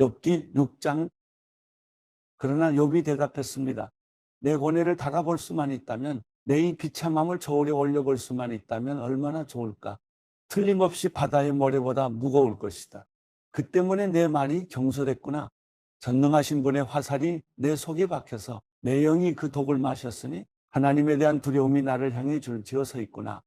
욥기 6장 그러나 욥이 대답했습니다. 내 고뇌를 달아볼 수만 있다면 내 이 비참함을 저울에 올려볼 수만 있다면 얼마나 좋을까. 틀림없이 바다의 모래보다 무거울 것이다. 그 때문에 내 말이 경솔했구나. 전능하신 분의 화살이 내 속에 박혀서 내 영이 그 독을 마셨으니 하나님에 대한 두려움이 나를 향해 줄지어 서 있구나.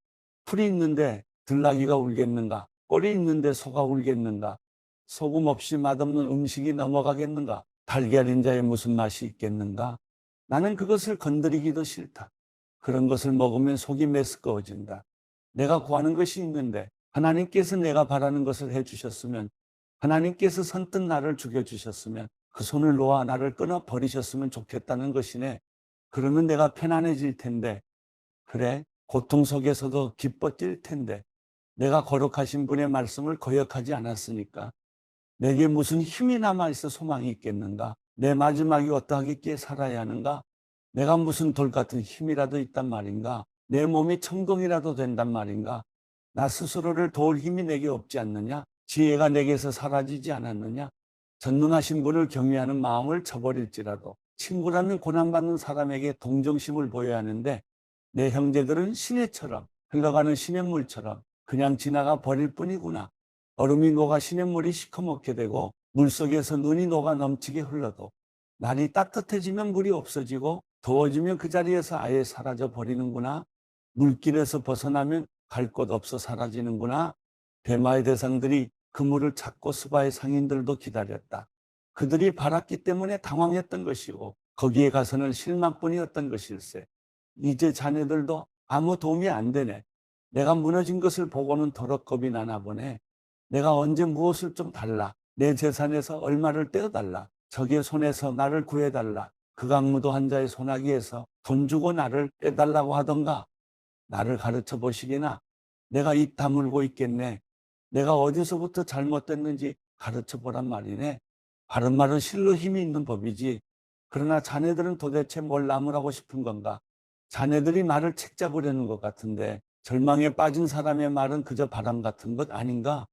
풀이 있는데 들나귀가 울겠는가? 꼴이 있는데 소가 울겠는가? 소금 없이 맛없는 음식이 넘어가겠는가? 달걀인 자에 무슨 맛이 있겠는가? 나는 그것을 건드리기도 싫다. 그런 것을 먹으면 속이 메스꺼워진다. 내가 구하는 것이 있는데 하나님께서 내가 바라는 것을 해주셨으면 하나님께서 선뜻 나를 죽여주셨으면 그 손을 놓아 나를 끊어 버리셨으면 좋겠다는 것이네. 그러면 내가 편안해질 텐데 그래 고통 속에서도 기뻐 뛸 텐데 내가 거룩하신 분의 말씀을 거역하지 않았으니까 내게 무슨 힘이 남아 있어 소망이 있겠는가? 내 마지막이 어떠하겠기에 살아야 하는가? 내가 무슨 돌 같은 힘이라도 있단 말인가? 내 몸이 천공이라도 된단 말인가? 나 스스로를 도울 힘이 내게 없지 않느냐? 지혜가 내게서 사라지지 않았느냐? 전능하신 분을 경외하는 마음을 저버릴지라도 친구라면 고난받는 사람에게 동정심을 보여야 하는데 내 형제들은 시내처럼 흘러가는 시냇물처럼 그냥 지나가 버릴 뿐이구나. 얼음이 녹아 시냇물이 시커멓게 되고 물속에서 눈이 녹아 넘치게 흘러도 날이 따뜻해지면 물이 없어지고 더워지면 그 자리에서 아예 사라져 버리는구나. 물길에서 벗어나면 갈 곳 없어 사라지는구나. 대마의 대상들이 그 물을 찾고 수바의 상인들도 기다렸다. 그들이 바랐기 때문에 당황했던 것이고 거기에 가서는 실망뿐이었던 것일세. 이제 자네들도 아무 도움이 안 되네. 내가 무너진 것을 보고는 더럽 겁이 나나 보네. 내가 언제 무엇을 좀 달라. 내 재산에서 얼마를 떼어달라. 적의 손에서 나를 구해달라. 그 강무도 한 자의 소나기에서 돈 주고 나를 떼달라고 하던가. 나를 가르쳐 보시기나. 내가 입 다물고 있겠네. 내가 어디서부터 잘못됐는지 가르쳐 보란 말이네. 바른 말은 실로 힘이 있는 법이지. 그러나 자네들은 도대체 뭘 나무라고 싶은 건가? 자네들이 말을 책 잡으려는 것 같은데 절망에 빠진 사람의 말은 그저 바람 같은 것 아닌가?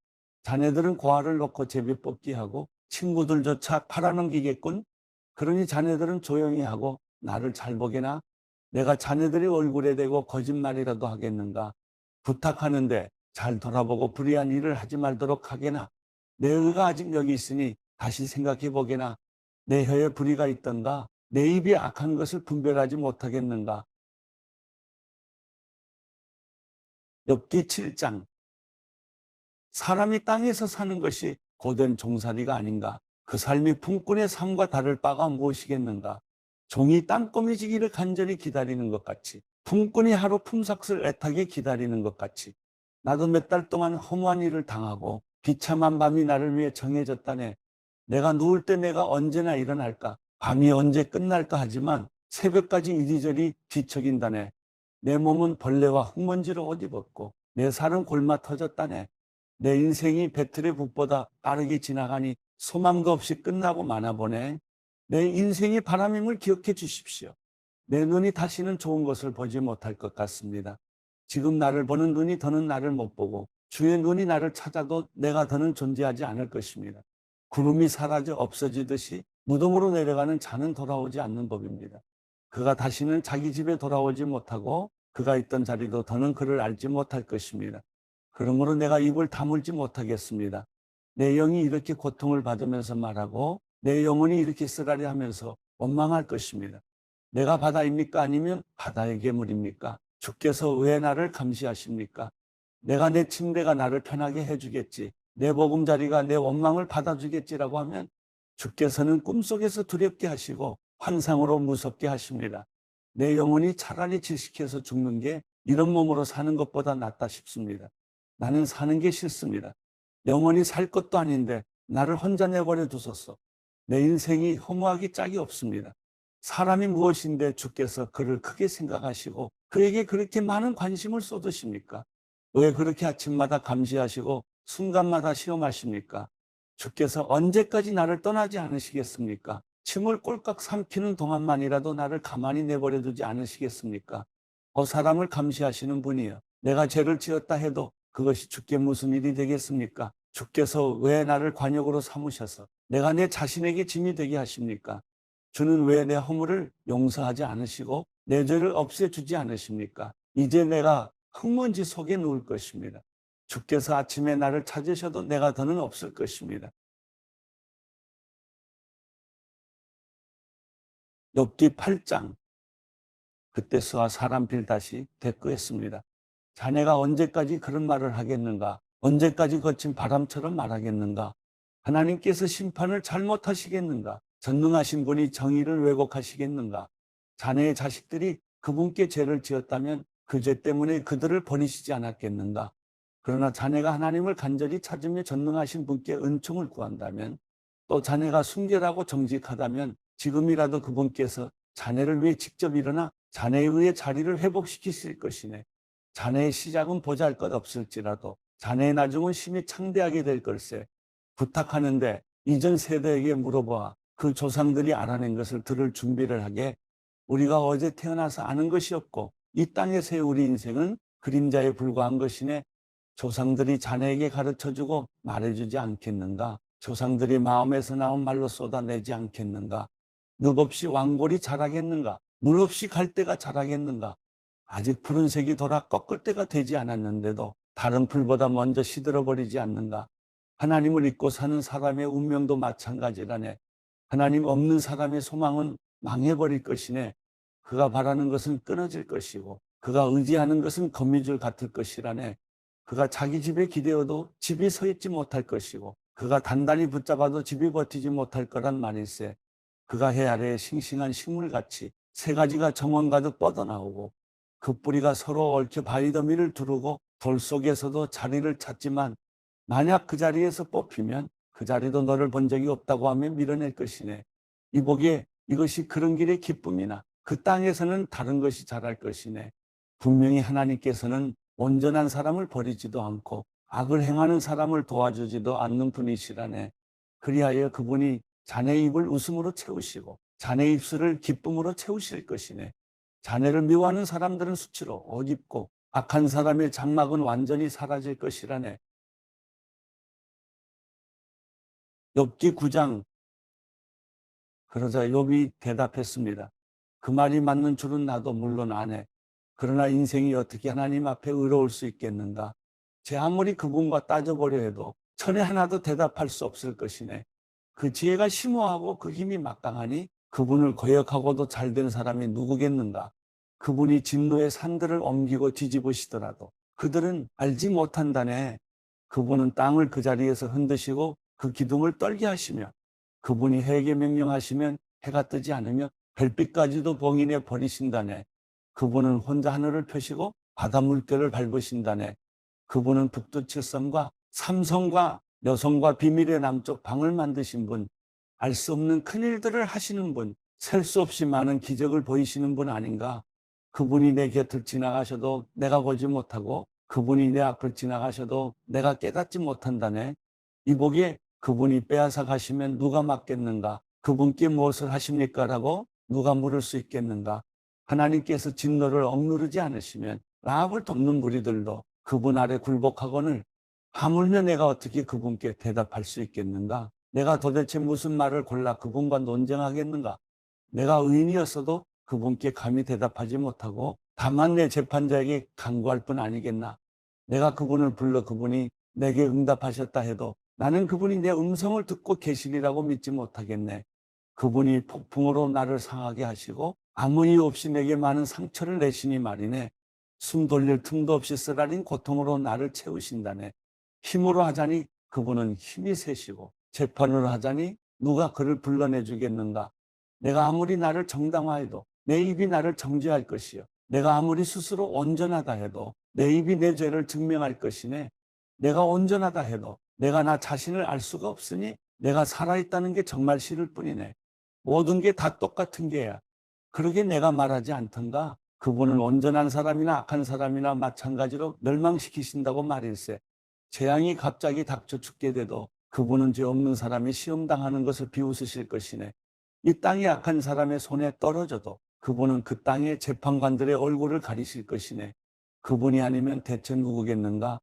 자네들은 고아를 놓고 제비 뽑기 하고 친구들조차 팔아넘기겠군? 그러니 자네들은 조용히 하고 나를 잘 보게나? 내가 자네들의 얼굴에 대고 거짓말이라도 하겠는가? 부탁하는데 잘 돌아보고 불의한 일을 하지 말도록 하게나? 내 의가 아직 여기 있으니 다시 생각해 보게나? 내 혀에 불의가 있던가? 내 입이 악한 것을 분별하지 못하겠는가? 엽기 7장 사람이 땅에서 사는 것이 고된 종살이가 아닌가? 그 삶이 품꾼의 삶과 다를 바가 무엇이겠는가? 종이 땅거미지기를 간절히 기다리는 것 같이 품꾼이 하루 품삯을 애타게 기다리는 것 같이 나도 몇 달 동안 허무한 일을 당하고 비참한 밤이 나를 위해 정해졌다네. 내가 누울 때 내가 언제나 일어날까? 밤이 언제 끝날까 하지만 새벽까지 이리저리 뒤척인다네. 내 몸은 벌레와 흙먼지로 옷 입었고 내 살은 골마 터졌다네. 내 인생이 배틀의 북보다 빠르게 지나가니 소망도 없이 끝나고 마나보네. 내 인생이 바람임을 기억해 주십시오. 내 눈이 다시는 좋은 것을 보지 못할 것 같습니다. 지금 나를 보는 눈이 더는 나를 못 보고 주의 눈이 나를 찾아도 내가 더는 존재하지 않을 것입니다. 구름이 사라져 없어지듯이 무덤으로 내려가는 자는 돌아오지 않는 법입니다. 그가 다시는 자기 집에 돌아오지 못하고 그가 있던 자리도 더는 그를 알지 못할 것입니다. 그러므로 내가 입을 다물지 못하겠습니다. 내 영이 이렇게 고통을 받으면서 말하고 내 영혼이 이렇게 쓰라리 하면서 원망할 것입니다. 내가 바다입니까? 아니면 바다의 괴물입니까? 주께서 왜 나를 감시하십니까? 내가 내 침대가 나를 편하게 해주겠지. 내 보금자리가 내 원망을 받아주겠지라고 하면 주께서는 꿈속에서 두렵게 하시고 환상으로 무섭게 하십니다. 내 영혼이 차라리 질식해서 죽는 게 이런 몸으로 사는 것보다 낫다 싶습니다. 나는 사는 게 싫습니다. 영원히 살 것도 아닌데 나를 혼자 내버려 두소서. 내 인생이 허무하기 짝이 없습니다. 사람이 무엇인데 주께서 그를 크게 생각하시고 그에게 그렇게 많은 관심을 쏟으십니까? 왜 그렇게 아침마다 감시하시고 순간마다 시험하십니까? 주께서 언제까지 나를 떠나지 않으시겠습니까? 침을 꼴깍 삼키는 동안만이라도 나를 가만히 내버려 두지 않으시겠습니까? 어 사람을 감시하시는 분이여. 내가 죄를 지었다 해도 그것이 주께 무슨 일이 되겠습니까? 주께서 왜 나를 관역으로 삼으셔서 내가 내 자신에게 짐이 되게 하십니까? 주는 왜 내 허물을 용서하지 않으시고 내 죄를 없애주지 않으십니까? 이제 내가 흙먼지 속에 누울 것입니다. 주께서 아침에 나를 찾으셔도 내가 더는 없을 것입니다. 욥기 8장 그때서야 사람 빌 다시 대꾸했습니다. 자네가 언제까지 그런 말을 하겠는가? 언제까지 거친 바람처럼 말하겠는가? 하나님께서 심판을 잘못하시겠는가? 전능하신 분이 정의를 왜곡하시겠는가? 자네의 자식들이 그분께 죄를 지었다면 그 죄 때문에 그들을 버리시지 않았겠는가? 그러나 자네가 하나님을 간절히 찾으며 전능하신 분께 은총을 구한다면 또 자네가 순결하고 정직하다면 지금이라도 그분께서 자네를 위해 직접 일어나 자네에 의해 자리를 회복시키실 것이네. 자네의 시작은 보잘 것 없을지라도 자네의 나중은 심히 창대하게 될 걸세. 부탁하는데 이전 세대에게 물어보아 그 조상들이 알아낸 것을 들을 준비를 하게 우리가 어제 태어나서 아는 것이 없고 이 땅에서의 우리 인생은 그림자에 불과한 것이네. 조상들이 자네에게 가르쳐주고 말해주지 않겠는가? 조상들이 마음에서 나온 말로 쏟아내지 않겠는가? 늪 없이 왕골이 자라겠는가? 물 없이 갈대가 자라겠는가? 아직 푸른색이 돌아 꺾을 때가 되지 않았는데도 다른 풀보다 먼저 시들어버리지 않는가? 하나님을 잊고 사는 사람의 운명도 마찬가지라네. 하나님 없는 사람의 소망은 망해버릴 것이네. 그가 바라는 것은 끊어질 것이고 그가 의지하는 것은 거미줄 같을 것이라네. 그가 자기 집에 기대어도 집이 서 있지 못할 것이고 그가 단단히 붙잡아도 집이 버티지 못할 거란 말일세. 그가 해 아래에 싱싱한 식물같이 세 가지가 정원 가득 뻗어나오고 그 뿌리가 서로 얽혀 바위더미를 두르고 돌 속에서도 자리를 찾지만 만약 그 자리에서 뽑히면 그 자리도 너를 본 적이 없다고 하면 밀어낼 것이네. 이 보기에 이것이 그런 길의 기쁨이나 그 땅에서는 다른 것이 자랄 것이네. 분명히 하나님께서는 온전한 사람을 버리지도 않고 악을 행하는 사람을 도와주지도 않는 분이시라네. 그리하여 그분이 자네 입을 웃음으로 채우시고 자네 입술을 기쁨으로 채우실 것이네. 자네를 미워하는 사람들은 수치로 옷 입고 악한 사람의 장막은 완전히 사라질 것이라네. 욥기 9장 그러자 욥이 대답했습니다. 그 말이 맞는 줄은 나도 물론 아네. 그러나 인생이 어떻게 하나님 앞에 의로울 수 있겠는가? 제 아무리 그분과 따져보려 해도 천에 하나도 대답할 수 없을 것이네. 그 지혜가 심오하고 그 힘이 막강하니 그분을 거역하고도 잘 된 사람이 누구겠는가? 그분이 진노의 산들을 옮기고 뒤집으시더라도 그들은 알지 못한다네. 그분은 땅을 그 자리에서 흔드시고 그 기둥을 떨게 하시며 그분이 해에게 명령하시면 해가 뜨지 않으며 별빛까지도 봉인해 버리신다네. 그분은 혼자 하늘을 펴시고 바다 물결을 밟으신다네. 그분은 북두 칠성과 삼성과 여성과 비밀의 남쪽 방을 만드신 분, 알 수 없는 큰일들을 하시는 분, 셀 수 없이 많은 기적을 보이시는 분 아닌가? 그분이 내 곁을 지나가셔도 내가 보지 못하고 그분이 내 앞을 지나가셔도 내가 깨닫지 못한다네. 이 복에 그분이 빼앗아 가시면 누가 맡겠는가? 그분께 무엇을 하십니까? 라고 누가 물을 수 있겠는가? 하나님께서 진노를 억누르지 않으시면 라합을 돕는 무리들도 그분 아래 굴복하거늘 하물며 내가 어떻게 그분께 대답할 수 있겠는가? 내가 도대체 무슨 말을 골라 그분과 논쟁하겠는가? 내가 의인이었어도 그분께 감히 대답하지 못하고 다만 내 재판자에게 간구할 뿐 아니겠나? 내가 그분을 불러 그분이 내게 응답하셨다 해도 나는 그분이 내 음성을 듣고 계시리라고 믿지 못하겠네. 그분이 폭풍으로 나를 상하게 하시고 아무 이유 없이 내게 많은 상처를 내시니 말이네. 숨 돌릴 틈도 없이 쓰라린 고통으로 나를 채우신다네. 힘으로 하자니 그분은 힘이 세시고 재판으로 하자니 누가 그를 불러내 주겠는가? 내가 아무리 나를 정당화해도 내 입이 나를 정죄할 것이요. 내가 아무리 스스로 온전하다 해도 내 입이 내 죄를 증명할 것이네. 내가 온전하다 해도 내가 나 자신을 알 수가 없으니 내가 살아있다는 게 정말 싫을 뿐이네. 모든 게 다 똑같은 게야. 그러게 내가 말하지 않던가. 그분은 온전한 사람이나 악한 사람이나 마찬가지로 멸망시키신다고 말일세. 재앙이 갑자기 닥쳐 죽게 돼도 그분은 죄 없는 사람이 시험당하는 것을 비웃으실 것이네. 이 땅이 악한 사람의 손에 떨어져도 그분은 그 땅의 재판관들의 얼굴을 가리실 것이네. 그분이 아니면 대체 누구겠는가?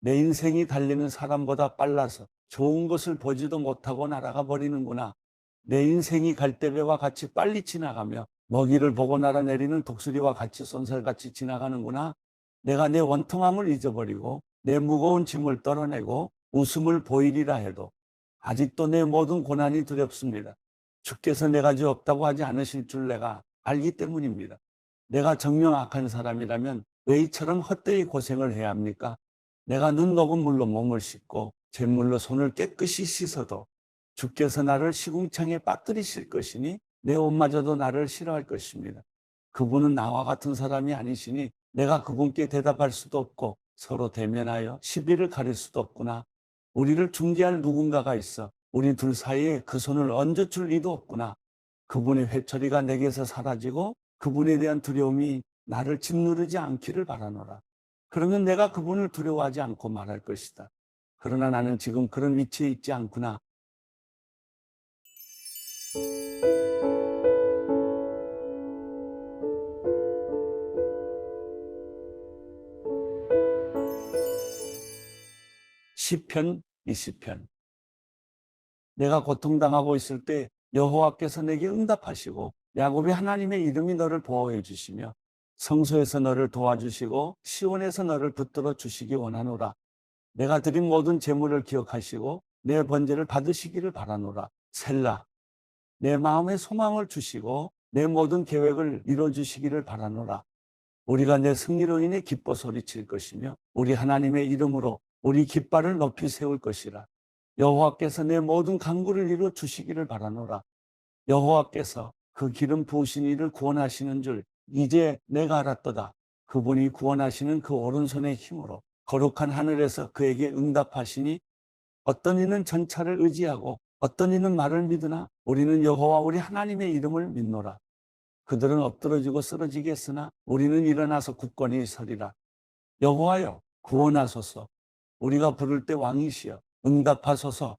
내 인생이 달리는 사람보다 빨라서 좋은 것을 보지도 못하고 날아가 버리는구나. 내 인생이 갈대배와 같이 빨리 지나가며 먹이를 보고 날아내리는 독수리와 같이 쏜살같이 지나가는구나. 내가 내 원통함을 잊어버리고 내 무거운 짐을 떨어내고 웃음을 보이리라 해도 아직도 내 모든 고난이 두렵습니다. 주께서 내가 죄 없다고 하지 않으실 줄 내가 알기 때문입니다. 내가 정녕 악한 사람이라면 왜 이처럼 헛되이 고생을 해야 합니까? 내가 눈 녹은 물로 몸을 씻고 잿물로 손을 깨끗이 씻어도 주께서 나를 시궁창에 빠뜨리실 것이니 내 옷마저도 나를 싫어할 것입니다. 그분은 나와 같은 사람이 아니시니 내가 그분께 대답할 수도 없고 서로 대면하여 시비를 가릴 수도 없구나. 우리를 중재할 누군가가 있어 우리 둘 사이에 그 손을 얹어줄 리도 없구나. 그분의 회초리가 내게서 사라지고 그분에 대한 두려움이 나를 짓누르지 않기를 바라노라. 그러면 내가 그분을 두려워하지 않고 말할 것이다. 그러나 나는 지금 그런 위치에 있지 않구나. 시편 20편. 내가 고통당하고 있을 때 여호와께서 내게 응답하시고 야곱의 하나님의 이름이 너를 보호해 주시며 성소에서 너를 도와주시고 시온에서 너를 붙들어 주시기 원하노라. 내가 드린 모든 재물을 기억하시고 내 번제를 받으시기를 바라노라. 셀라. 내 마음의 소망을 주시고 내 모든 계획을 이루어 주시기를 바라노라. 우리가 내 승리로 인해 기뻐 소리칠 것이며 우리 하나님의 이름으로 우리 깃발을 높이 세울 것이라. 여호와께서 내 모든 강구를 이루어 주시기를 바라노라. 여호와께서 그 기름 부으신 이를 구원하시는 줄 이제 내가 알았도다. 그분이 구원하시는 그 오른손의 힘으로 거룩한 하늘에서 그에게 응답하시니 어떤 이는 전차를 의지하고 어떤 이는 말을 믿으나 우리는 여호와 우리 하나님의 이름을 믿노라. 그들은 엎드러지고 쓰러지겠으나 우리는 일어나서 굳건히 서리라. 여호와여 구원하소서. 우리가 부를 때 왕이시여 응답하소서.